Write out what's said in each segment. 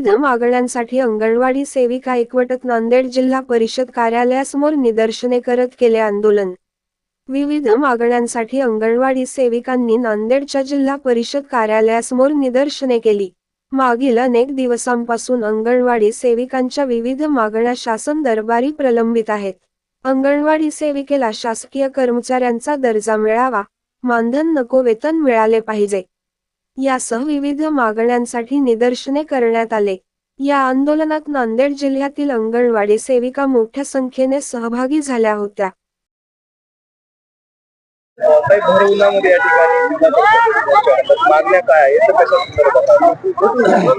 विविध मागण्यांसाठी अंगणवाडी सेविका एकवटत नांदेड जिल्हा परिषद कार्यालयासमोर निदर्शने करत केले आंदोलन. विविध मागण्यांसाठी अंगणवाडी सेविकांनी नांदेडच्या जिल्हा परिषद कार्यालयासमोर निदर्शने केली. मागील अनेक दिवसांपासून अंगणवाडी सेविकांच्या विविध मागण्या शासन दरबारी प्रलंबित आहेत. अंगणवाडी सेविकेला शासकीय कर्मचाऱ्यांचा दर्जा मिळावा मानधन नको वेतन मिळाले पाहिजे. यासह विविध मागण्यांसाठी निदर्शने करण्यात आले. या आंदोलनात नांदेड जिल्ह्यातील अंगणवाडी सेविका मोठ्या संख्येने सहभागी झाल्या होत्या. काही भर उन्हामध्ये या ठिकाणी मागण्या काय आहेत कशा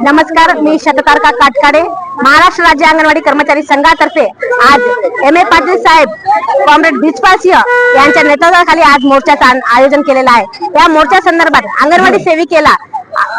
नमस्कार मी शतकारका काटकाडे महाराष्ट्र राज्य अंगणवाडी कर्मचारी संघातर्फे आज एम ए पाटील साहेब कॉम्रेड बिजपाल सिंह यांच्या नेतृत्वाखाली आज मोर्चाचं आयोजन केलेलं आहे. या मोर्चा संदर्भात अंगणवाडी सेविकेला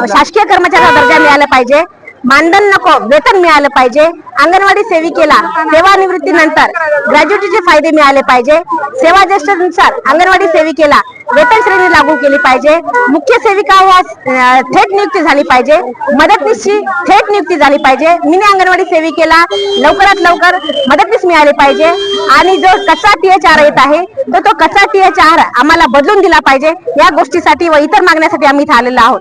शासकीय कर्मचाऱ्याचा दर्जा मिळाला पाहिजे. मानधन नको वेतन मिळालं पाहिजे. अंगणवाडी सेविकेला सेवानिवृत्तीनंतर ग्रॅज्युएटीचे फायदे मिळाले पाहिजे. सेवा ज्येष्ठनुसार अंगणवाडी सेविकेला वेतन श्रेणी लागू केली पाहिजे. मुख्य सेविका ह्या थेट नियुक्ती झाली पाहिजे. मदतनीसची थेट नियुक्ती झाली पाहिजे. मिनी अंगणवाडी सेविकेला लवकरात लवकर मदतनीस मिळाली पाहिजे. आणि जो कच्चा टीएच आर येत आहे तर तो कच्चा टीएच आर आम्हाला बदलून दिला पाहिजे. या गोष्टीसाठी व इतर मागण्यासाठी आम्ही इथे आलेलो आहोत.